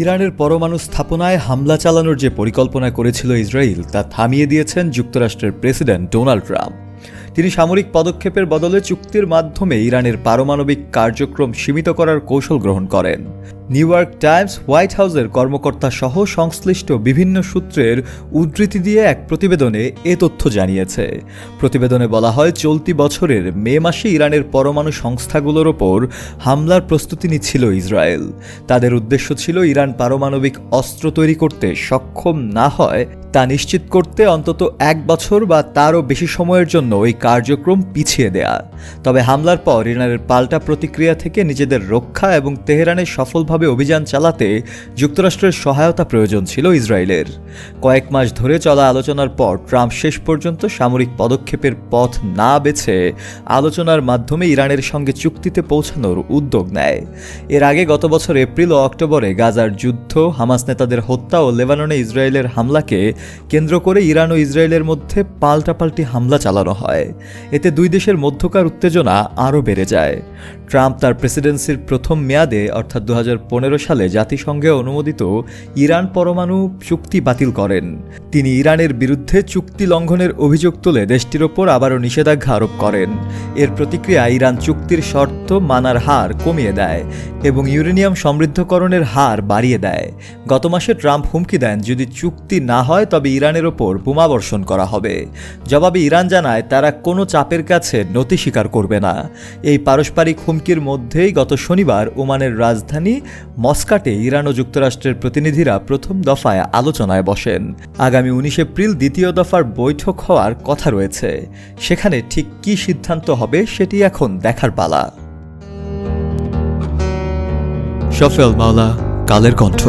ইরানের পরমাণু স্থাপনায় হামলা চালানোর যে পরিকল্পনা করেছিল ইসরায়েল, তা থামিয়ে দিয়েছেন যুক্তরাষ্ট্রের প্রেসিডেন্ট ডোনাল্ড ট্রাম্প। তিনি সামরিক পদক্ষেপের বদলে চুক্তির মাধ্যমে ইরানের পারমাণবিক কার্যক্রম সীমিত করার কৌশল গ্রহণ করেন। নিউ ইয়র্ক টাইমস হোয়াইট হাউসের কর্মকর্তা সহ সংশ্লিষ্ট বিভিন্ন সূত্রের উদ্ধৃতি দিয়ে এক প্রতিবেদনে এ তথ্য জানিয়েছে। প্রতিবেদনে বলা হয়, চলতি বছরের মে মাসে ইরানের পরমাণু সংস্থাগুলোর ওপর হামলার প্রস্তুতি নিচ্ছিল ইসরায়েল। তাদের উদ্দেশ্য ছিল ইরান পারমাণবিক অস্ত্র তৈরি করতে সক্ষম না হয়, তা নিশ্চিত করতে অন্তত এক বছর বা তারও বেশি সময়ের জন্য ওই কার্যক্রম পিছিয়ে দেয়া। তবে হামলার পর ইরানের পাল্টা প্রতিক্রিয়া থেকে নিজেদের রক্ষা এবং তেহরানের সফলভাবে অভিযান চালাতে যুক্তরাষ্ট্রের সহায়তা প্রয়োজন ছিল ইসরায়েলের। কয়েক মাস ধরে চলা আলোচনার পর ট্রাম্প শেষ পর্যন্ত সামরিক পদক্ষেপের পথ না বেছে আলোচনার মাধ্যমে ইরানের সঙ্গে চুক্তিতে পৌঁছানোর উদ্যোগ নেয়। এর আগে গত বছর এপ্রিল ও অক্টোবরে গাজার যুদ্ধ, হামাস নেতাদের হত্যা ও লেবাননে ইসরায়েলের হামলাকে কেন্দ্র করে ইরান ও ইসরায়েলের মধ্যে পাল্টাপাল্টি হামলা চালানো হয়। এতে দুই দেশের মধ্যকার উত্তেজনা আরও বেড়ে যায়। ট্রাম্প তার প্রেসিডেন্সির প্রথম মেয়াদে, অর্থাৎ দু হাজার পনেরো সালে, জাতিসংঘে অনুমোদিত ইরান পরমাণু চুক্তি বাতিল করেন। তিনি ইরানের বিরুদ্ধে চুক্তি লঙ্ঘনের অভিযোগ তুলে দেশটির ওপর আবারও নিষেধাজ্ঞা আরোপ করেন। এর প্রতিক্রিয়া ইরান চুক্তির শর্ত মানার হার কমিয়ে দেয় এবং ইউরেনিয়াম সমৃদ্ধকরণের হার বাড়িয়ে দেয়। গত মাসে ট্রাম্প হুমকি দেন, যদি চুক্তি না হয়, তবে ইরানের ওপর বোমাবর্ষণ করা হবে। জবাবে ইরান জানায়, তারা কোনো চাপের কাছে নতি স্বীকার করবে না। এই পারস্পরিক হুমকির মধ্যেই গত শনিবার ওমানের রাজধানী মস্কাটে ইরান ও যুক্তরাষ্ট্রের প্রতিনিধিরা প্রথম দফায় আলোচনায় বসেন। আগামী উনিশ এপ্রিল দ্বিতীয় দফার বৈঠক হওয়ার কথা রয়েছে। সেখানে ঠিক কি সিদ্ধান্ত হবে সেটি এখন দেখার পালা। সফল মাওলা, কালের কণ্ঠ।